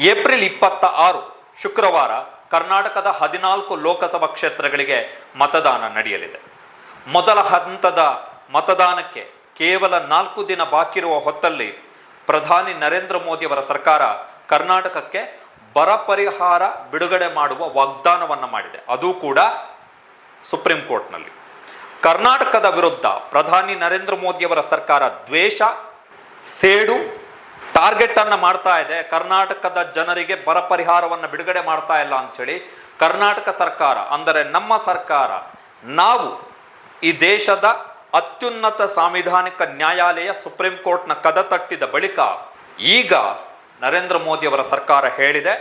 April ಇಪ್ಪತ್ತ ಆರು ಶುಕ್ರವಾರ ಕರ್ನಾಟಕದ ಹದಿನಾಲ್ಕು ಲೋಕಸಭಾ ಕ್ಷೇತ್ರಗಳಿಗೆ ಮತದಾನ ನಡೆಯಲಿದೆ. ಮೊದಲ ಹಂತದ ಮತದಾನಕ್ಕೆ ಕೇವಲ ನಾಲ್ಕು ದಿನ ಬಾಕಿ ಇರುವ ಹೊತ್ತಲ್ಲಿ ಪ್ರಧಾನಿ ನರೇಂದ್ರ ಮೋದಿಯವರ ಸರ್ಕಾರ ಕರ್ನಾಟಕಕ್ಕೆ ಬರ ಪರಿಹಾರ ಬಿಡುಗಡೆ ಮಾಡುವ ವಾಗ್ದಾನವನ್ನು ಮಾಡಿದೆ. ಅದು ಕೂಡ ಸುಪ್ರೀಂ ಕೋರ್ಟ್ನಲ್ಲಿ. ಕರ್ನಾಟಕದ ವಿರುದ್ಧ ಪ್ರಧಾನಿ ನರೇಂದ್ರ ಮೋದಿಯವರ ಸರ್ಕಾರ ದ್ವೇಷ, ಸೇಡು ಟಾರ್ಗೆಟ್ ಅನ್ನ ಮಾಡ್ತಾ ಇದೆ. ಕರ್ನಾಟಕದ ಜನರಿಗೆ ಬರ ಪರಿಹಾರವನ್ನು ಬಿಡುಗಡೆ ಮಾಡ್ತಾ ಇಲ್ಲ ಅಂಥೇಳಿ ಕರ್ನಾಟಕ ಸರ್ಕಾರ, ಅಂದರೆ ನಮ್ಮ ಸರ್ಕಾರ, ನಾವು ಈ ದೇಶದ ಅತ್ಯುನ್ನತ ಸಾಂವಿಧಾನಿಕ ನ್ಯಾಯಾಲಯ ಸುಪ್ರೀಂ ಕೋರ್ಟ್ನ ಕದ ತಟ್ಟಿದ ಬಳಿಕ ಈಗ ನರೇಂದ್ರ ಮೋದಿಯವರ ಸರ್ಕಾರ ಹೇಳಿದೆ,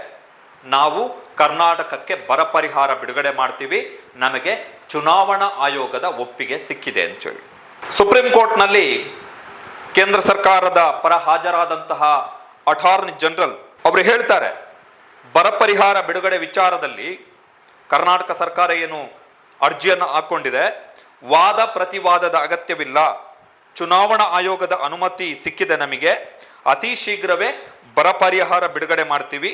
ನಾವು ಕರ್ನಾಟಕಕ್ಕೆ ಬರ ಪರಿಹಾರ ಬಿಡುಗಡೆ ಮಾಡ್ತೀವಿ, ನಮಗೆ ಚುನಾವಣಾ ಆಯೋಗದ ಒಪ್ಪಿಗೆ ಸಿಕ್ಕಿದೆ ಅಂತೇಳಿ ಸುಪ್ರೀಂ ಕೋರ್ಟ್ನಲ್ಲಿ ಕೇಂದ್ರ ಸರ್ಕಾರದ ಪರ ಹಾಜರಾದಂತಹ ಅಟಾರ್ನಿ ಜನರಲ್ ಅವರು ಹೇಳ್ತಾರೆ, ಬರ ಪರಿಹಾರ ಬಿಡುಗಡೆ ವಿಚಾರದಲ್ಲಿ ಕರ್ನಾಟಕ ಸರ್ಕಾರ ಏನು ಅರ್ಜಿಯನ್ನು ಹಾಕೊಂಡಿದೆ, ವಾದ ಪ್ರತಿವಾದದ ಅಗತ್ಯವಿಲ್ಲ, ಚುನಾವಣಾ ಆಯೋಗದ ಅನುಮತಿ ಸಿಕ್ಕಿದೆ ನಮಗೆ, ಅತಿ ಶೀಘ್ರವೇ ಬರ ಪರಿಹಾರ ಬಿಡುಗಡೆ ಮಾಡ್ತೀವಿ,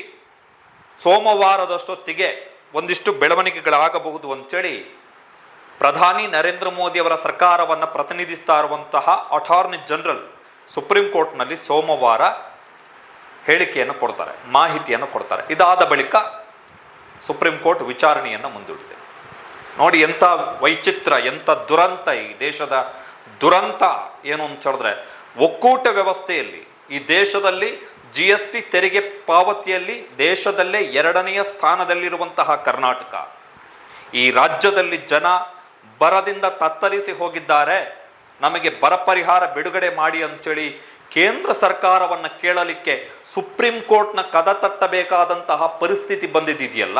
ಸೋಮವಾರದಷ್ಟೊತ್ತಿಗೆ ಒಂದಿಷ್ಟು ಬೆಳವಣಿಗೆಗಳಾಗಬಹುದು ಅಂತೇಳಿ ಪ್ರಧಾನಿ ನರೇಂದ್ರ ಮೋದಿ ಅವರ ಸರ್ಕಾರವನ್ನು ಪ್ರತಿನಿಧಿಸ್ತಾ ಇರುವಂತಹ ಅಟಾರ್ನಿ ಜನರಲ್ ಸುಪ್ರೀಂ ಕೋರ್ಟ್ನಲ್ಲಿ ಸೋಮವಾರ ಹೇಳಿಕೆಯನ್ನು ಕೊಡ್ತಾರೆ, ಮಾಹಿತಿಯನ್ನು ಕೊಡ್ತಾರೆ. ಇದಾದ ಬಳಿಕ ಸುಪ್ರೀಂ ಕೋರ್ಟ್ ವಿಚಾರಣೆಯನ್ನು ಮುಂದೂಡಿದೆ. ನೋಡಿ ಎಂಥ ವೈಚಿತ್ರ, ಎಂಥ ದುರಂತ ಈ ದೇಶದ ದುರಂತ ಏನು ಅಂತ ಹೇಳಿದ್ರೆ, ಒಕ್ಕೂಟ ವ್ಯವಸ್ಥೆಯಲ್ಲಿ, ಈ ದೇಶದಲ್ಲಿ ಜಿ ಎಸ್ ಟಿ ತೆರಿಗೆ ಪಾವತಿಯಲ್ಲಿ ದೇಶದಲ್ಲೇ ಎರಡನೆಯ ಸ್ಥಾನದಲ್ಲಿರುವಂತಹ ಕರ್ನಾಟಕ, ಈ ರಾಜ್ಯದಲ್ಲಿ ಜನ ಬರದಿಂದ ತತ್ತರಿಸಿ ಹೋಗಿದ್ದಾರೆ. ನಮಗೆ ಬರ ಪರಿಹಾರ ಬಿಡುಗಡೆ ಮಾಡಿ ಅಂತೇಳಿ ಕೇಂದ್ರ ಸರ್ಕಾರವನ್ನು ಕೇಳಲಿಕ್ಕೆ ಸುಪ್ರೀಂ ಕೋರ್ಟ್ನ ಕದ ತಟ್ಟಬೇಕಾದಂತಹ ಪರಿಸ್ಥಿತಿ ಬಂದಿದೆಯಲ್ಲ?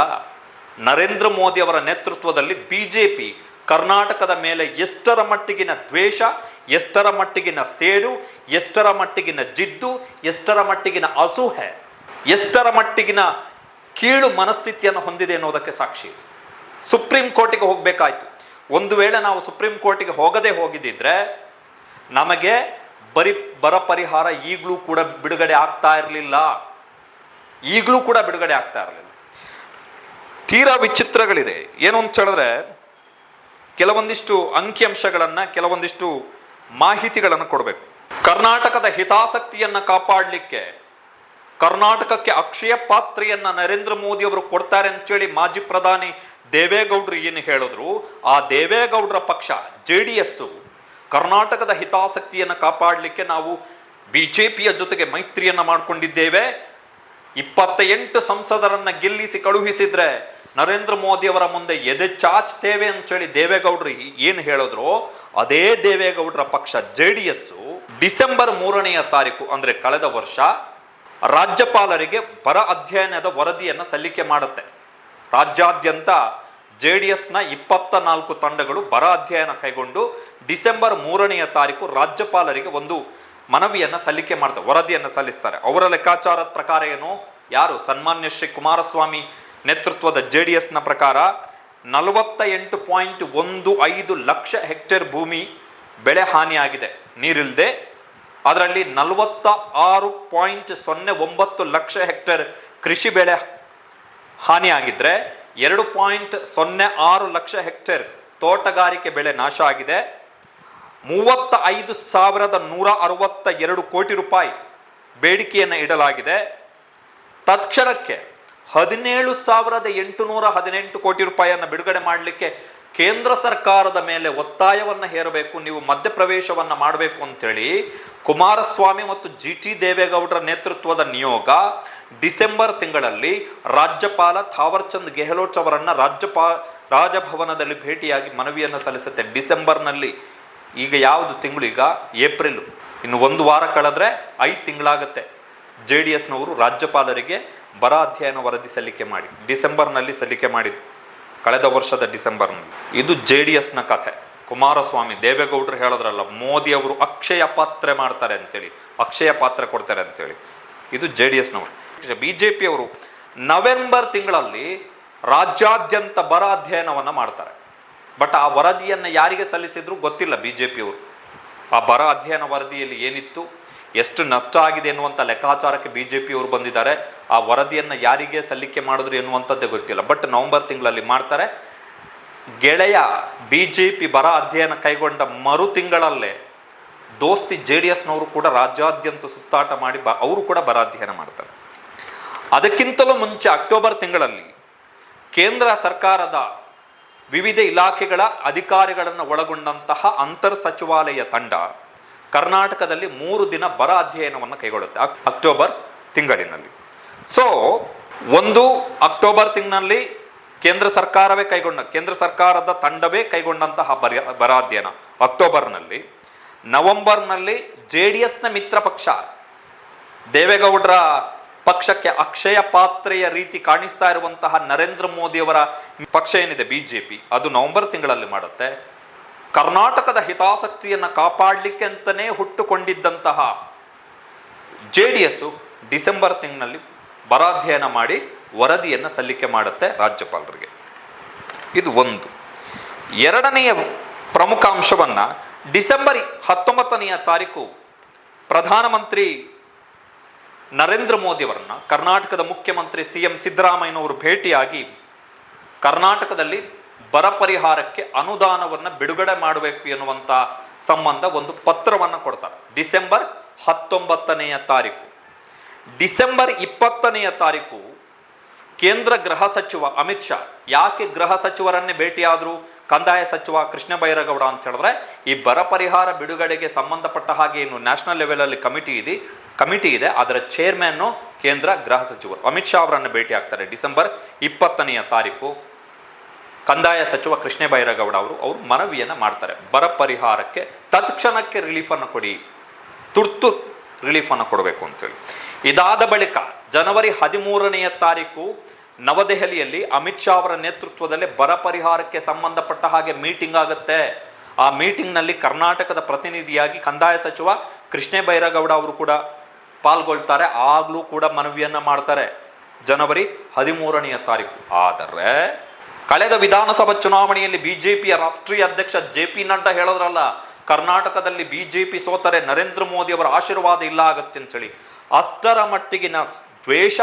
ನರೇಂದ್ರ ಮೋದಿ ಅವರ ನೇತೃತ್ವದಲ್ಲಿ ಪಿ ಕರ್ನಾಟಕದ ಮೇಲೆ ಎಷ್ಟರ ಮಟ್ಟಿಗಿನ ದ್ವೇಷ, ಎಷ್ಟರ ಮಟ್ಟಿಗಿನ ಸೇಡು, ಎಷ್ಟರ ಮಟ್ಟಿಗಿನ ಜಿದ್ದು ಎಷ್ಟರ ಮಟ್ಟಿಗಿನ ಅಸೂಹೆ, ಎಷ್ಟರ ಮಟ್ಟಿಗಿನ ಕೀಳು ಮನಸ್ಥಿತಿಯನ್ನು ಹೊಂದಿದೆ ಅನ್ನೋದಕ್ಕೆ ಸಾಕ್ಷಿ ಸುಪ್ರೀಂ ಕೋರ್ಟಿಗೆ ಹೋಗಬೇಕಾಯ್ತು. ಒಂದು ವೇಳೆ ನಾವು ಸುಪ್ರೀಂ ಕೋರ್ಟಿಗೆ ಹೋಗದೆ ಹೋಗಿದ್ದಿದ್ರೆ ನಮಗೆ ಬರಿ ಬರ ಪರಿಹಾರ ಈಗಲೂ ಕೂಡ ಬಿಡುಗಡೆ ಆಗ್ತಾ ಇರಲಿಲ್ಲ. ಈಗಲೂ ಕೂಡ ಬಿಡುಗಡೆ ಆಗ್ತಾ ಇರಲಿಲ್ಲ. ತೀರಾ ವಿಚಿತ್ರಗಳಿದೆ. ಏನು ಅಂತ ಹೇಳಿದ್ರೆ ಕೆಲವೊಂದಿಷ್ಟು ಅಂಕಿಅಂಶಗಳನ್ನು, ಕೆಲವೊಂದಿಷ್ಟು ಮಾಹಿತಿಗಳನ್ನು ಕೊಡಬೇಕು. ಕರ್ನಾಟಕದ ಹಿತಾಸಕ್ತಿಯನ್ನು ಕಾಪಾಡಲಿಕ್ಕೆ, ಕರ್ನಾಟಕಕ್ಕೆ ಅಕ್ಷಯ ಪಾತ್ರೆಯನ್ನು ನರೇಂದ್ರ ಮೋದಿ ಅವರು ಕೊಡ್ತಾರೆ ಅಂತೇಳಿ ಮಾಜಿ ಪ್ರಧಾನಿ ದೇವೇಗೌಡರು ಏನು ಹೇಳಿದ್ರು, ಆ ದೇವೇಗೌಡರ ಪಕ್ಷ, ಜೆ ಡಿ ಎಸ್ಸು ಕರ್ನಾಟಕದ ಹಿತಾಸಕ್ತಿಯನ್ನು ಕಾಪಾಡಲಿಕ್ಕೆ ನಾವು ಬಿ ಜೆ ಪಿಯ ಜೊತೆಗೆ ಮೈತ್ರಿಯನ್ನು ಮಾಡಿಕೊಂಡಿದ್ದೇವೆ. ಇಪ್ಪತ್ತ ಎಂಟು ಸಂಸದರನ್ನ ಗೆಲ್ಲಿಸಿ ಕಳುಹಿಸಿದ್ರೆ ನರೇಂದ್ರ ಮೋದಿ ಅವರ ಮುಂದೆ ಎದೆ ಚಾಚ್ತೇವೆ ಅಂತೇಳಿ ದೇವೇಗೌಡರು ಏನು ಹೇಳಿದ್ರು, ಅದೇ ದೇವೇಗೌಡರ ಪಕ್ಷ, ಜೆ ಡಿ ಎಸ್ಸು ಡಿಸೆಂಬರ್ ಮೂರನೆಯ ತಾರೀಕು, ಅಂದರೆ ಕಳೆದ ವರ್ಷ, ರಾಜ್ಯಪಾಲರಿಗೆ ಬರ ಅಧ್ಯಯನದ ವರದಿಯನ್ನು ಸಲ್ಲಿಕೆ ಮಾಡುತ್ತೆ. ರಾಜ್ಯಾದ್ಯಂತ ಜೆ ಡಿ ಎಸ್ನ ಇಪ್ಪತ್ತ ನಾಲ್ಕು ತಂಡಗಳು ಬರ ಅಧ್ಯಯನ ಕೈಗೊಂಡು ಡಿಸೆಂಬರ್ ಮೂರನೆಯ ತಾರೀಕು ರಾಜ್ಯಪಾಲರಿಗೆ ಒಂದು ಮನವಿಯನ್ನು ಸಲ್ಲಿಕೆ ಮಾಡ್ತಾರೆ ವರದಿಯನ್ನು ಸಲ್ಲಿಸ್ತಾರೆ. ಅವರ ಲೆಕ್ಕಾಚಾರದ ಪ್ರಕಾರ ಏನು? ಯಾರು? ಸನ್ಮಾನ್ಯ ಶ್ರೀ ಕುಮಾರಸ್ವಾಮಿ ನೇತೃತ್ವದ ಜೆ ಡಿ ಎಸ್ನ ಪ್ರಕಾರ ನಲವತ್ತ ಎಂಟು ಪಾಯಿಂಟ್ ಒಂದು ಐದು ಲಕ್ಷ ಹೆಕ್ಟೇರ್ ಭೂಮಿ ಬೆಳೆ ಹಾನಿಯಾಗಿದೆ. ನೀರಿಲ್ಲದೆ ಅದರಲ್ಲಿ ನಲವತ್ತ ಆರು ಪಾಯಿಂಟ್ ಸೊನ್ನೆ ಒಂಬತ್ತು ಲಕ್ಷ ಹೆಕ್ಟೇರ್ ಕೃಷಿ ಬೆಳೆ ಹಾನಿಯಾಗಿದ್ರೆ ಎರಡು ಪಾಯಿಂಟ್ ಸೊನ್ನೆ ಆರು ಲಕ್ಷ ಹೆಕ್ಟೇರ್ ತೋಟಗಾರಿಕೆ ಬೆಳೆ ನಾಶ ಆಗಿದೆ. ಮೂವತ್ತ ಐದು ಸಾವಿರದ ನೂರ ಅರವತ್ತ ಎರಡು ಕೋಟಿ ರೂಪಾಯಿ ಬೇಡಿಕೆಯನ್ನು ಇಡಲಾಗಿದೆ. ತತ್ಕ್ಷಣಕ್ಕೆ ಹದಿನೇಳು ಸಾವಿರದ ಎಂಟುನೂರ ಹದಿನೆಂಟು ಕೋಟಿ ರೂಪಾಯಿಯನ್ನು ಬಿಡುಗಡೆ ಮಾಡಲಿಕ್ಕೆ ಕೇಂದ್ರ ಸರ್ಕಾರದ ಮೇಲೆ ಒತ್ತಾಯವನ್ನು ಹೇರಬೇಕು, ನೀವು ಮಧ್ಯಪ್ರವೇಶವನ್ನು ಮಾಡಬೇಕು ಅಂತೇಳಿ ಕುಮಾರಸ್ವಾಮಿ ಮತ್ತು ಜಿ ಟಿ ದೇವೇಗೌಡರ ನೇತೃತ್ವದ ನಿಯೋಗ ಡಿಸೆಂಬರ್ ತಿಂಗಳಲ್ಲಿ ರಾಜ್ಯಪಾಲ ಥಾವರ್ಚಂದ್ ಗೆಹ್ಲೋಟ್ ಅವರನ್ನು ರಾಜ್ಯಪಾ, ರಾಜಭವನದಲ್ಲಿ ಭೇಟಿಯಾಗಿ ಮನವಿಯನ್ನು ಸಲ್ಲಿಸುತ್ತೆ. ಡಿಸೆಂಬರ್ನಲ್ಲಿ ಈಗ ಯಾವುದು ತಿಂಗಳು? ಈಗ ಏಪ್ರಿಲ್. ಇನ್ನು ಒಂದು ವಾರ ಕಳೆದ್ರೆ ಐದು ತಿಂಗಳಾಗತ್ತೆ. ಜೆ ಡಿ ಎಸ್ನವರು ರಾಜ್ಯಪಾಲರಿಗೆ ಬರ ಅಧ್ಯಯನ ವರದಿ ಸಲ್ಲಿಕೆ ಮಾಡಿ, ಡಿಸೆಂಬರ್ನಲ್ಲಿ ಸಲ್ಲಿಕೆ ಮಾಡಿದ್ದು. ಕಳೆದ ವರ್ಷದ ಡಿಸೆಂಬರ್ನಲ್ಲಿ. ಇದು ಜೆ ಡಿ ಎಸ್ನ ಕಥೆ. ಕುಮಾರಸ್ವಾಮಿ ದೇವೇಗೌಡರು ಹೇಳಿದ್ರಲ್ಲ, ಮೋದಿ ಅವರು ಅಕ್ಷಯ ಪಾತ್ರೆ ಮಾಡ್ತಾರೆ ಅಂತೇಳಿ, ಅಕ್ಷಯ ಪಾತ್ರೆ ಕೊಡ್ತಾರೆ ಅಂತೇಳಿ. ಇದು ಜೆ ಡಿ ಎಸ್ನವರು. ಬಿ ಜೆ ಪಿಯವರು ನವೆಂಬರ್ ತಿಂಗಳಲ್ಲಿ ರಾಜ್ಯಾದ್ಯಂತ ಬರ ಅಧ್ಯಯನವನ್ನು ಮಾಡ್ತಾರೆ. ಬಟ್ ಆ ವರದಿಯನ್ನು ಯಾರಿಗೆ ಸಲ್ಲಿಸಿದ್ರು ಗೊತ್ತಿಲ್ಲ ಬಿ ಜೆ ಪಿಯವರು. ಆ ಬರ ಅಧ್ಯಯನ ವರದಿಯಲ್ಲಿ ಏನಿತ್ತು? ಎಷ್ಟು ನಷ್ಟ ಆಗಿದೆ ಎನ್ನುವಂಥ ಲೆಕ್ಕಾಚಾರಕ್ಕೆ ಬಿ ಜೆ ಪಿಯವರು ಬಂದಿದ್ದಾರೆ. ಆ ವರದಿಯನ್ನು ಯಾರಿಗೆ ಸಲ್ಲಿಕೆ ಮಾಡಿದ್ರು ಎನ್ನುವಂಥದ್ದೇ ಗೊತ್ತಿಲ್ಲ. ಬಟ್ ನವೆಂಬರ್ ತಿಂಗಳಲ್ಲಿ ಮಾಡ್ತಾರೆ. ಗೆಳೆಯ ಬಿ ಜೆ ಪಿ ಬರ ಅಧ್ಯಯನ ಕೈಗೊಂಡ ಮರು ತಿಂಗಳಲ್ಲೇ ದೋಸ್ತಿ ಜೆ ಡಿ ಎಸ್ನವರು ಕೂಡ ರಾಜ್ಯಾದ್ಯಂತ ಸುತ್ತಾಟ ಮಾಡಿ ಬ ಅವರು ಕೂಡ ಬರ ಅಧ್ಯಯನ ಮಾಡ್ತಾರೆ. ಅದಕ್ಕಿಂತಲೂ ಮುಂಚೆ ಅಕ್ಟೋಬರ್ ತಿಂಗಳಲ್ಲಿ ಕೇಂದ್ರ ಸರ್ಕಾರದ ವಿವಿಧ ಇಲಾಖೆಗಳ ಅಧಿಕಾರಿಗಳನ್ನು ಒಳಗೊಂಡಂತಹ ಅಂತರ್ ಸಚಿವಾಲಯ ತಂಡ ಕರ್ನಾಟಕದಲ್ಲಿ ಮೂರು ದಿನ ಬರ ಅಧ್ಯಯನವನ್ನು ಕೈಗೊಳ್ಳುತ್ತೆ ಅಕ್- ಅಕ್ಟೋಬರ್ ತಿಂಗಳಿನಲ್ಲಿ. ಸೊ ಒಂದು ಅಕ್ಟೋಬರ್ ತಿಂಗಳಲ್ಲಿ ಕೇಂದ್ರ ಸರ್ಕಾರವೇ ಕೈಗೊಂಡ, ಕೇಂದ್ರ ಸರ್ಕಾರದ ತಂಡವೇ ಕೈಗೊಂಡಂತಹ ಬರ ಬರ ಅಧ್ಯಯನ ಅಕ್ಟೋಬರ್ನಲ್ಲಿ. ನವೆಂಬರ್ನಲ್ಲಿ ಜೆ ಡಿ ಎಸ್ನ ಮಿತ್ರ ಪಕ್ಷ ದೇವೇಗೌಡರ ಪಕ್ಷಕ್ಕೆ ಅಕ್ಷಯ ಪಾತ್ರೆಯ ರೀತಿ ಕಾಣಿಸ್ತಾ ಇರುವಂತಹ ನರೇಂದ್ರ ಮೋದಿಯವರ ಪಕ್ಷ ಏನಿದೆ? ಬಿಜೆಪಿ ಅದು ನವೆಂಬರ್ ತಿಂಗಳಲ್ಲಿ ಮಾಡುತ್ತೆ. ಕರ್ನಾಟಕದ ಹಿತಾಸಕ್ತಿಯನ್ನು ಕಾಪಾಡಲಿಕ್ಕೆ ಅಂತಲೇ ಹುಟ್ಟುಕೊಂಡಿದ್ದಂತಹ ಜೆ ಡಿ ಎಸ್ಸು ಡಿಸೆಂಬರ್ ತಿಂಗಳಲ್ಲಿ ಬರಾಧ್ಯಯನ ಮಾಡಿ ವರದಿಯನ್ನು ಸಲ್ಲಿಕೆ ಮಾಡುತ್ತೆ ರಾಜ್ಯಪಾಲರಿಗೆ. ಇದು ಒಂದು. ಎರಡನೆಯ ಪ್ರಮುಖ ಅಂಶವನ್ನು ಡಿಸೆಂಬರ್ ಹತ್ತೊಂಬತ್ತನೆಯ ತಾರೀಕು ಪ್ರಧಾನಮಂತ್ರಿ ನರೇಂದ್ರ ಮೋದಿಯವರನ್ನ ಕರ್ನಾಟಕದ ಮುಖ್ಯಮಂತ್ರಿ ಸಿ ಎಂ ಸಿದ್ದರಾಮಯ್ಯನವರು ಭೇಟಿಯಾಗಿ ಕರ್ನಾಟಕದಲ್ಲಿ ಬರ ಪರಿಹಾರಕ್ಕೆ ಅನುದಾನವನ್ನು ಬಿಡುಗಡೆ ಮಾಡಬೇಕು ಎನ್ನುವಂಥ ಸಂಬಂಧ ಒಂದು ಪತ್ರವನ್ನು ಕೊಡ್ತಾರೆ. ಡಿಸೆಂಬರ್ ಹತ್ತೊಂಬತ್ತನೆಯ ತಾರೀಕು. ಡಿಸೆಂಬರ್ ಇಪ್ಪತ್ತನೆಯ ತಾರೀಕು ಕೇಂದ್ರ ಗೃಹ ಸಚಿವ ಅಮಿತ್ ಶಾ ಯಾಕೆ ಗೃಹ ಸಚಿವರನ್ನೇ ಭೇಟಿಯಾದರು? ಕಂದಾಯ ಸಚಿವ ಕೃಷ್ಣ ಬೈರೇಗೌಡ ಅಂತ ಹೇಳಿದ್ರೆ, ಈ ಬರ ಪರಿಹಾರ ಬಿಡುಗಡೆಗೆ ಸಂಬಂಧಪಟ್ಟ ಹಾಗೆ ಏನು ನ್ಯಾಷನಲ್ ಲೆವೆಲಲ್ಲಿ ಕಮಿಟಿ ಇದೆ ಕಮಿಟಿ ಇದೆ. ಅದರ ಚೇರ್ಮನ್ನು ಕೇಂದ್ರ ಗೃಹ ಸಚಿವರು. ಅಮಿತ್ ಶಾ ಅವರನ್ನು ಭೇಟಿ ಆಗ್ತಾರೆ ಡಿಸೆಂಬರ್ ಇಪ್ಪತ್ತನೆಯ ತಾರೀಕು. ಕಂದಾಯ ಸಚಿವ ಕೃಷ್ಣ ಬೈರೇಗೌಡ ಅವರು ಅವರು ಮನವಿಯನ್ನು ಮಾಡ್ತಾರೆ. ಬರ ಪರಿಹಾರಕ್ಕೆ ತತ್ಕ್ಷಣಕ್ಕೆ ರಿಲೀಫನ್ನು ಕೊಡಿ, ತುರ್ತು ರಿಲೀಫನ್ನು ಕೊಡಬೇಕು ಅಂತೇಳಿ ಇದಾದ ಬಳಿಕ, ಜನವರಿ ಹದಿಮೂರನೆಯ ತಾರೀಕು ನವದೆಹಲಿಯಲ್ಲಿ ಅಮಿತ್ ಶಾ ಅವರ ನೇತೃತ್ವದಲ್ಲಿ ಬರ ಪರಿಹಾರಕ್ಕೆ ಸಂಬಂಧಪಟ್ಟ ಹಾಗೆ ಮೀಟಿಂಗ್ ಆಗುತ್ತೆ. ಆ ಮೀಟಿಂಗ್ನಲ್ಲಿ ಕರ್ನಾಟಕದ ಪ್ರತಿನಿಧಿಯಾಗಿ ಕಂದಾಯ ಸಚಿವ ಕೃಷ್ಣೇ ಬೈರೇಗೌಡ ಅವರು ಕೂಡ ಪಾಲ್ಗೊಳ್ತಾರೆ. ಆಗಲೂ ಕೂಡ ಮನವಿಯನ್ನು ಮಾಡ್ತಾರೆ. ಜನವರಿ ಹದಿಮೂರನೆಯ ತಾರೀಕು. ಆದರೆ ಕಳೆದ ವಿಧಾನಸಭಾ ಚುನಾವಣೆಯಲ್ಲಿ ಬಿಜೆಪಿಯ ರಾಷ್ಟ್ರೀಯ ಅಧ್ಯಕ್ಷ ಜೆ ಪಿ ನಡ್ಡಾ ಹೇಳೋದ್ರಲ್ಲ, ಕರ್ನಾಟಕದಲ್ಲಿ ಬಿಜೆಪಿ ಸೋತರೆ ನರೇಂದ್ರ ಮೋದಿ ಅವರ ಆಶೀರ್ವಾದ ಇಲ್ಲ ಆಗತ್ತೆ ಅಂತೇಳಿ ಅಷ್ಟರ ಮಟ್ಟಿಗಿನ ದ್ವೇಷ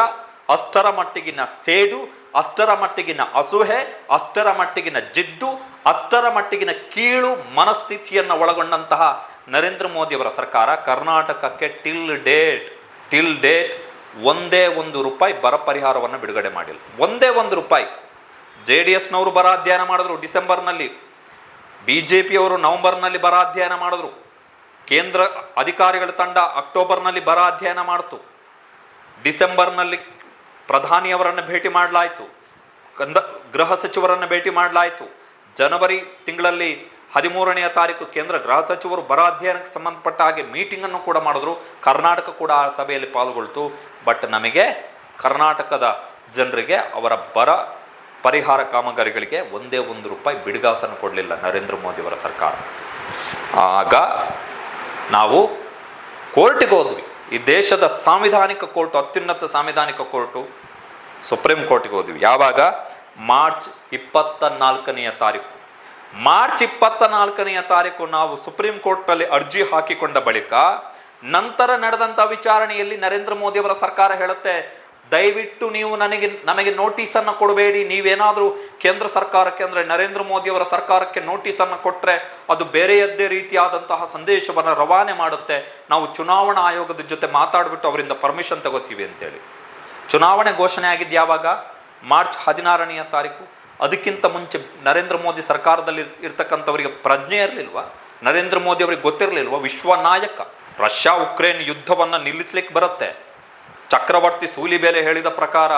ಅಷ್ಟರ ಮಟ್ಟಿಗಿನ ಸೇಡು, ಅಷ್ಟರ ಮಟ್ಟಿಗಿನ ಅಸೂಹೆ, ಅಷ್ಟರ ಮಟ್ಟಿಗಿನ ಜಿದ್ದು ಅಷ್ಟರ ಮಟ್ಟಿಗಿನ ಕೀಳು ಮನಸ್ಥಿತಿಯನ್ನು ಒಳಗೊಂಡಂತಹ ನರೇಂದ್ರ ಮೋದಿ ಅವರ ಸರ್ಕಾರ ಕರ್ನಾಟಕಕ್ಕೆ ಟಿಲ್ ಡೇಟ್ ಟಿಲ್ ಡೇಟ್ ಒಂದೇ ಒಂದು ರೂಪಾಯಿ ಬರ ಪರಿಹಾರವನ್ನು ಬಿಡುಗಡೆ ಮಾಡಿಲ್ಲ. ಒಂದೇ ಒಂದು ರೂಪಾಯಿ. ಜೆ ಡಿ ಎಸ್ನವರು ಬರ ಅಧ್ಯಯನ ಮಾಡಿದ್ರು ಡಿಸೆಂಬರ್ನಲ್ಲಿ. ಬಿ ಜೆ ಪಿಯವರು ನವೆಂಬರ್ನಲ್ಲಿ ಬರ ಅಧ್ಯಯನ ಮಾಡಿದ್ರು. ಕೇಂದ್ರ ಅಧಿಕಾರಿಗಳ ತಂಡ ಅಕ್ಟೋಬರ್ನಲ್ಲಿ ಬರ ಅಧ್ಯಯನ ಮಾಡಿತು. ಡಿಸೆಂಬರ್ನಲ್ಲಿ ಪ್ರಧಾನಿಯವರನ್ನು ಭೇಟಿ ಮಾಡಲಾಯಿತು. ಕಂದ, ಗೃಹ ಸಚಿವರನ್ನು ಭೇಟಿ ಮಾಡಲಾಯಿತು. ಜನವರಿ ತಿಂಗಳಲ್ಲಿ ಹದಿಮೂರನೆಯ ತಾರೀಕು ಕೇಂದ್ರ ಗೃಹ ಸಚಿವರು ಬರ ಅಧ್ಯಯನಕ್ಕೆ ಸಂಬಂಧಪಟ್ಟ ಹಾಗೆ ಮೀಟಿಂಗನ್ನು ಕೂಡ ಮಾಡಿದ್ರು. ಕರ್ನಾಟಕ ಕೂಡ ಆ ಸಭೆಯಲ್ಲಿ ಪಾಲ್ಗೊಳ್ತು. ಬಟ್ ನಮಗೆ ಕರ್ನಾಟಕದ ಜನರಿಗೆ ಅವರ ಬರ ಪರಿಹಾರ ಕಾಮಗಾರಿಗಳಿಗೆ ಒಂದೇ ಒಂದು ರೂಪಾಯಿ ಬಿಡುಗಾಸನ್ನು ಕೊಡಲಿಲ್ಲ ನರೇಂದ್ರ ಮೋದಿಯವರ ಸರ್ಕಾರ. ಆಗ ನಾವು ಕೋರ್ಟಿಗೆ ಹೋದ್ವಿ. ಈ ದೇಶದ ಸಾಂವಿಧಾನಿಕ ಕೋರ್ಟು, ಅತ್ಯುನ್ನತ ಸಾಂವಿಧಾನಿಕ ಕೋರ್ಟು ಸುಪ್ರೀಂ ಕೋರ್ಟ್ಗೆ ಹೋದ್ವಿ. ಯಾವಾಗ? ಮಾರ್ಚ್ ಇಪ್ಪತ್ತ ನಾಲ್ಕನೆಯ ತಾರೀಕು. ಮಾರ್ಚ್ ಇಪ್ಪತ್ತ ನಾಲ್ಕನೆಯ ತಾರೀಕು ನಾವು ಸುಪ್ರೀಂ ಕೋರ್ಟ್ನಲ್ಲಿ ಅರ್ಜಿ ಹಾಕಿಕೊಂಡ ಬಳಿಕ ನಂತರ ನಡೆದಂಥ ವಿಚಾರಣೆಯಲ್ಲಿ ನರೇಂದ್ರ ಮೋದಿ ಅವರ ಸರ್ಕಾರ ಹೇಳುತ್ತೆ ದಯವಿಟ್ಟು ನೀವು ನನಗೆ, ನಮಗೆ ನೋಟಿಸನ್ನು ಕೊಡಬೇಡಿ. ನೀವೇನಾದರೂ ಕೇಂದ್ರ ಸರ್ಕಾರಕ್ಕೆ ಅಂದರೆ ನರೇಂದ್ರ ಮೋದಿಯವರ ಸರ್ಕಾರಕ್ಕೆ ನೋಟಿಸನ್ನು ಕೊಟ್ಟರೆ ಅದು ಬೇರೆಯದ್ದೇ ರೀತಿಯಾದಂತಹ ಸಂದೇಶವನ್ನು ರವಾನೆ ಮಾಡುತ್ತೆ. ನಾವು ಚುನಾವಣಾ ಆಯೋಗದ ಜೊತೆ ಮಾತಾಡಿಬಿಟ್ಟು ಅವರಿಂದ ಪರ್ಮಿಷನ್ ತಗೋತೀವಿ ಅಂತೇಳಿ. ಚುನಾವಣೆ ಘೋಷಣೆ ಆಗಿದ್ದು ಯಾವಾಗ? ಮಾರ್ಚ್ ಹದಿನಾರನೆಯ ತಾರೀಕು. ಅದಕ್ಕಿಂತ ಮುಂಚೆ ನರೇಂದ್ರ ಮೋದಿ ಸರ್ಕಾರದಲ್ಲಿ ಇರ್ತಕ್ಕಂಥವರಿಗೆ ಪ್ರಜ್ಞೆ ಇರಲಿಲ್ವ? ನರೇಂದ್ರ ಮೋದಿ ಅವರಿಗೆ ಗೊತ್ತಿರಲಿಲ್ವ? ವಿಶ್ವ ನಾಯಕ ರಷ್ಯಾ ಉಕ್ರೇನ್ ಯುದ್ಧವನ್ನು ನಿಲ್ಲಿಸ್ಲಿಕ್ಕೆ ಬರುತ್ತೆ. ಚಕ್ರವರ್ತಿ ಸೂಲಿಬೇಲೆ ಹೇಳಿದ ಪ್ರಕಾರ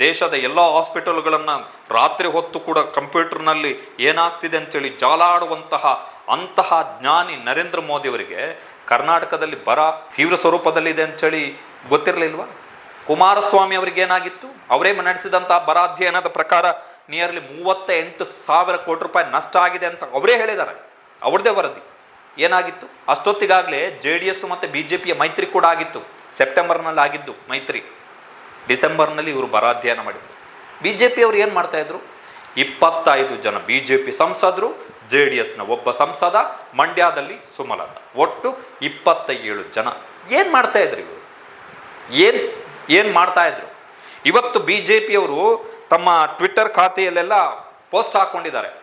ದೇಶದ ಎಲ್ಲ ಹಾಸ್ಪಿಟಲ್ಗಳನ್ನು ರಾತ್ರಿ ಹೊತ್ತು ಕೂಡ ಕಂಪ್ಯೂಟರ್ನಲ್ಲಿ ಏನಾಗ್ತಿದೆ ಅಂತೇಳಿ ಜಾಲಾಡುವಂತಹ ಅಂತಹ ಜ್ಞಾನಿ ನರೇಂದ್ರ ಮೋದಿ ಅವರಿಗೆ ಕರ್ನಾಟಕದಲ್ಲಿ ಬರ ತೀವ್ರ ಸ್ವರೂಪದಲ್ಲಿದೆ ಅಂತೇಳಿ ಗೊತ್ತಿರಲಿಲ್ವಾ? ಕುಮಾರಸ್ವಾಮಿ ಅವರಿಗೆ ಏನಾಗಿತ್ತು? ಅವರೇ ನಡೆಸಿದಂತಹ ಬರ ಅಧ್ಯಯನದ ಪ್ರಕಾರ ನಿಯರ್ಲಿ ಮೂವತ್ತ ಎಂಟು ಸಾವಿರ ಕೋಟಿ ರೂಪಾಯಿ ನಷ್ಟ ಆಗಿದೆ ಅಂತ ಅವರೇ ಹೇಳಿದ್ದಾರೆ. ಅವ್ರದ್ದೇ ವರದಿ. ಏನಾಗಿತ್ತು? ಅಷ್ಟೊತ್ತಿಗಾಗಲೇ ಜೆ ಡಿ ಎಸ್ ಮತ್ತು ಬಿ ಜೆ ಪಿಯ ಮೈತ್ರಿ ಕೂಡ ಆಗಿತ್ತು. ಸೆಪ್ಟೆಂಬರ್ನಲ್ಲಿ ಆಗಿದ್ದು ಮೈತ್ರಿ. ಡಿಸೆಂಬರ್ನಲ್ಲಿ ಇವರು ಬರ ಅಧ್ಯಯನ ಮಾಡಿದ್ರು. ಬಿ ಜೆ ಪಿಯವರು ಏನು ಮಾಡ್ತಾಯಿದ್ರು ಇಪ್ಪತ್ತೈದು ಜನ ಬಿ ಜೆ ಪಿ ಸಂಸದರು, ಜೆ ಡಿ ಎಸ್ನ ಒಬ್ಬ ಸಂಸದ, ಮಂಡ್ಯದಲ್ಲಿ ಸುಮಲತ. ಒಟ್ಟು ಇಪ್ಪತ್ತ ಏಳು ಜನ. ಏನು ಮಾಡ್ತಾ ಇದ್ರು ಇವರು? ಏನು ಏನು ಮಾಡ್ತಾ ಇದ್ರು? ಇವತ್ತು ಬಿ ಜೆ ಪಿಯವರು ತಮ್ಮ ಟ್ವಿಟ್ಟರ್ ಖಾತೆಯಲ್ಲೆಲ್ಲ ಪೋಸ್ಟ್ ಹಾಕ್ಕೊಂಡಿದ್ದಾರೆ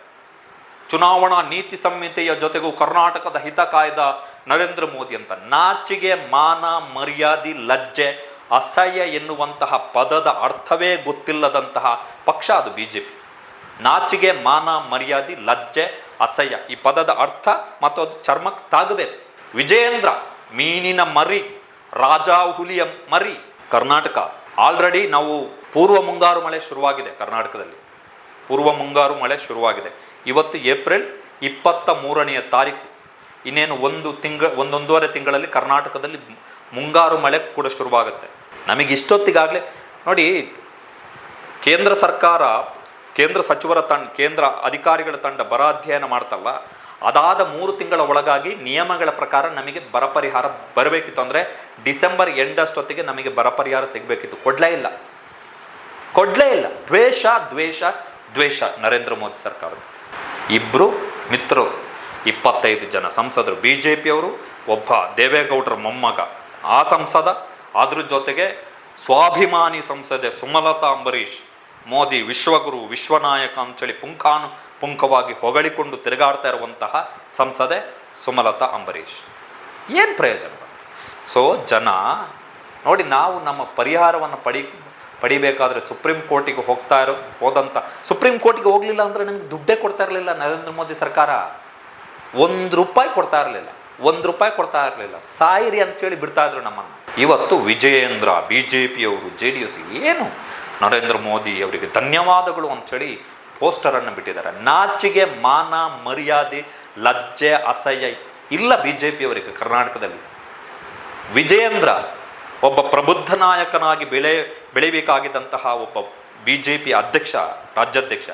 ಚುನಾವಣಾ ನೀತಿ ಸಂಹಿತೆಯ ಜೊತೆಗೂ ಕರ್ನಾಟಕದ ಹಿತ ಕಾಯ್ದ ನರೇಂದ್ರ ಮೋದಿ ಅಂತ, ನಾಚಿಗೆ ಮಾನ ಮರ್ಯಾದೆ ಲಜ್ಜೆ ಅಸಹ್ಯ ಎನ್ನುವಂತಹ ಪದದ ಅರ್ಥವೇ ಗೊತ್ತಿಲ್ಲದಂತಹ ಪಕ್ಷ ಅದು ಬಿ ಜೆ ನಾಚಿಗೆ ಮಾನ ಮರ್ಯಾದೆ ಲಜ್ಜೆ ಅಸಹ್ಯ, ಈ ಪದದ ಅರ್ಥ ಮತ್ತು ಅದು ಚರ್ಮಕ್ಕೆ ತಾಗಬೇಕು. ವಿಜಯೇಂದ್ರ, ಮೀನಿನ ಮರಿ, ರಾಜಾ ಹುಲಿಯ ಮರಿ, ಕರ್ನಾಟಕ. ಆಲ್ರೆಡಿ ನಾವು ಪೂರ್ವ ಮುಂಗಾರು ಮಳೆ ಶುರುವಾಗಿದೆ ಕರ್ನಾಟಕದಲ್ಲಿ. ಪೂರ್ವ ಮುಂಗಾರು ಮಳೆ ಶುರುವಾಗಿದೆ. ಇವತ್ತು ಏಪ್ರಿಲ್ ಇಪ್ಪತ್ತ ಮೂರನೆಯ ತಾರೀಕು. ಇನ್ನೇನು ಒಂದು ತಿಂಗ, ಒಂದೊಂದೂವರೆ ತಿಂಗಳಲ್ಲಿ ಕರ್ನಾಟಕದಲ್ಲಿ ಮುಂಗಾರು ಮಳೆ ಕೂಡ ಶುರುವಾಗುತ್ತೆ. ನಮಗೆ ಇಷ್ಟೊತ್ತಿಗಾಗಲೇ, ನೋಡಿ, ಕೇಂದ್ರ ಸರ್ಕಾರ, ಕೇಂದ್ರ ಸಚಿವರ ತಂಡ, ಕೇಂದ್ರ ಅಧಿಕಾರಿಗಳ ತಂಡ ಬರ ಅಧ್ಯಯನ ಮಾಡ್ತಲ್ಲ, ಅದಾದ ಮೂರು ತಿಂಗಳ ಒಳಗಾಗಿ ನಿಯಮಗಳ ಪ್ರಕಾರ ನಮಗೆ ಬರ ಪರಿಹಾರ ಬರಬೇಕಿತ್ತು. ಅಂದರೆ ಡಿಸೆಂಬರ್ ಎಂಡಷ್ಟೊತ್ತಿಗೆ ನಮಗೆ ಬರ ಪರಿಹಾರ ಸಿಗಬೇಕಿತ್ತು. ಕೊಡಲೇ ಇಲ್ಲ. ಕೊಡಲೇ ಇಲ್ಲ. ದ್ವೇಷ ದ್ವೇಷ ದ್ವೇಷ ನರೇಂದ್ರ ಮೋದಿ ಸರ್ಕಾರದ ಇಬ್ಬರು ಮಿತ್ರರು, ಇಪ್ಪತ್ತೈದು ಜನ ಸಂಸದರು ಬಿ ಜೆ ಪಿಯವರು ಒಬ್ಬ ದೇವೇಗೌಡರ ಮೊಮ್ಮಗ. ಆ ಸಂಸದ ಅದ್ರ ಜೊತೆಗೆ ಸ್ವಾಭಿಮಾನಿ ಸಂಸದೆ ಸುಮಲತಾ ಅಂಬರೀಷ್, ಮೋದಿ ವಿಶ್ವಗುರು, ವಿಶ್ವನಾಯಕ ಅಂತೇಳಿ ಪುಂಖಾನು ಪುಂಖವಾಗಿ ಹೊಗಳಿಕೊಂಡು ತಿರುಗಾಡ್ತಾ ಇರುವಂತಹ ಸಂಸದೆ ಸುಮಲತಾ ಅಂಬರೀಷ್. ಏನು ಪ್ರಯೋಜನ? ಸೊ ಜನ ನೋಡಿ ನಾವು ನಮ್ಮ ಪರಿಹಾರವನ್ನು ಪಡಿ ಪಡಿಬೇಕಾದ್ರೆ ಸುಪ್ರೀಂ ಕೋರ್ಟಿಗೆ ಹೋಗ್ತಾ ಇರೋ ಹೋದಂಥ ಸುಪ್ರೀಂ ಕೋರ್ಟಿಗೆ ಹೋಗಲಿಲ್ಲ ಅಂದರೆ ನಿಮ್ಗೆ ದುಡ್ಡೇ ಕೊಡ್ತಾ ಇರಲಿಲ್ಲ, ನರೇಂದ್ರ ಮೋದಿ ಸರ್ಕಾರ. ಒಂದು ರೂಪಾಯಿ ಕೊಡ್ತಾ ಇರಲಿಲ್ಲ. ಒಂದು ರೂಪಾಯಿ ಕೊಡ್ತಾ ಇರಲಿಲ್ಲ. ಸಾಯಿರಿ ಅಂತೇಳಿ ಬಿಡ್ತಾ ಇದ್ರು ನಮ್ಮನ್ನು. ಇವತ್ತು ವಿಜಯೇಂದ್ರ ಬಿ ಜೆ ಪಿಯವರು ಜೆ ಡಿ ಎಸ್ ಏನು? ನರೇಂದ್ರ ಮೋದಿ ಅವರಿಗೆ ಧನ್ಯವಾದಗಳು ಅಂಥೇಳಿ ಪೋಸ್ಟರನ್ನು ಬಿಟ್ಟಿದ್ದಾರೆ. ನಾಚಿಗೆ ಮಾನ ಮರ್ಯಾದೆ ಲಜ್ಜೆ ಅಸಹ್ಯ ಇಲ್ಲ ಬಿ ಜೆ ಪಿಯವರಿಗೆ ಕರ್ನಾಟಕದಲ್ಲಿ. ವಿಜಯೇಂದ್ರ ಒಬ್ಬ ಪ್ರಬುದ್ಧ ನಾಯಕನಾಗಿ ಬೆಳೆ ಬೆಳೆಯಬೇಕಾಗಿದ್ದಂತಹ ಒಬ್ಬ ಬಿ ಜೆ ಪಿ ಅಧ್ಯಕ್ಷ, ರಾಜ್ಯಾಧ್ಯಕ್ಷ,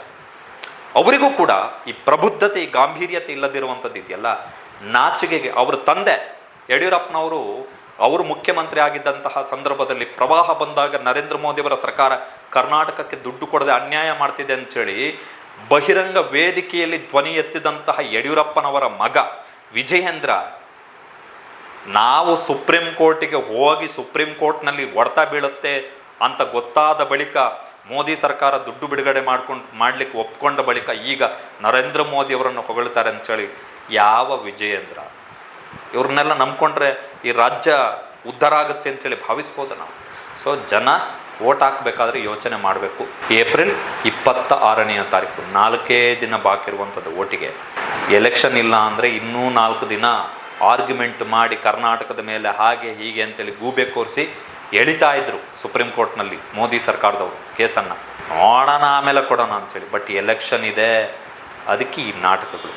ಅವರಿಗೂ ಕೂಡ ಈ ಪ್ರಬುದ್ಧತೆ ಗಾಂಭೀರ್ಯತೆ ಇಲ್ಲದಿರುವಂಥದ್ದು ಇದೆಯಲ್ಲ? ನಾಚಿಕೆಗೆ ಅವರ ತಂದೆ ಯಡಿಯೂರಪ್ಪನವರು, ಅವರು ಮುಖ್ಯಮಂತ್ರಿ ಆಗಿದ್ದಂತಹ ಸಂದರ್ಭದಲ್ಲಿ ಪ್ರವಾಹ ಬಂದಾಗ ನರೇಂದ್ರ ಮೋದಿಯವರ ಸರ್ಕಾರ ಕರ್ನಾಟಕಕ್ಕೆ ದುಡ್ಡು ಕೊಡದೆ ಅನ್ಯಾಯ ಮಾಡ್ತಿದೆ ಅಂಥೇಳಿ ಬಹಿರಂಗ ವೇದಿಕೆಯಲ್ಲಿ ಧ್ವನಿ ಎತ್ತಿದಂತಹ ಯಡಿಯೂರಪ್ಪನವರ ಮಗ ವಿಜಯೇಂದ್ರ ನಾವು ಸುಪ್ರೀಂ ಕೋರ್ಟಿಗೆ ಹೋಗಿ ಸುಪ್ರೀಂ ಕೋರ್ಟ್ನಲ್ಲಿ ಹೊಡೆತ ಬೀಳುತ್ತೆ ಅಂತ ಗೊತ್ತಾದ ಬಳಿಕ ಮೋದಿ ಸರ್ಕಾರ ದುಡ್ಡು ಬಿಡುಗಡೆ ಮಾಡ್ಕೊಂಡು ಮಾಡ್ಲಿಕ್ಕೆ ಒಪ್ಕೊಂಡ ಬಳಿಕ ಈಗ ನರೇಂದ್ರ ಮೋದಿ ಅವರನ್ನು ಹೊಗಳ್ತಾರೆ ಅಂಥೇಳಿ ಯಾವ ವಿಜಯೇಂದ್ರ? ಇವ್ರನ್ನೆಲ್ಲ ನಂಬ್ಕೊಂಡ್ರೆ ಈ ರಾಜ್ಯ ಉದ್ಧಾರ ಆಗುತ್ತೆ ಅಂತೇಳಿ ಭಾವಿಸ್ಬೋದು ನಾವು. ಸೊ ಜನ ಓಟ್ ಹಾಕಬೇಕಾದ್ರೆ ಯೋಚನೆ ಮಾಡಬೇಕು. ಏಪ್ರಿಲ್ ಇಪ್ಪತ್ತ ಆರನೆಯ ತಾರೀಕು, ನಾಲ್ಕೇ ದಿನ ಬಾಕಿ ಇರುವಂಥದ್ದು ಓಟಿಗೆ ಎಲೆಕ್ಷನ್ ಇಲ್ಲ ಅಂದರೆ ಇನ್ನೂ ನಾಲ್ಕು ದಿನ ಆರ್ಗ್ಯುಮೆಂಟ್ ಮಾಡಿ ಕರ್ನಾಟಕದ ಮೇಲೆ ಹಾಗೆ ಹೀಗೆ ಅಂತೇಳಿ ಗೂಬೆ ಕೋರಿಸಿ ಎಳಿತಾ ಇದ್ರು ಸುಪ್ರೀಂ ಕೋರ್ಟ್ನಲ್ಲಿ ಮೋದಿ ಸರ್ಕಾರದವರು ಕೇಸನ್ನು ನೋಡೋಣ ಆಮೇಲೆ ಕೊಡೋಣ ಅಂತೇಳಿ. ಬಟ್ ಎಲೆಕ್ಷನ್ ಇದೆ. ಅದಕ್ಕೆ ಈ ನಾಟಕಗಳು.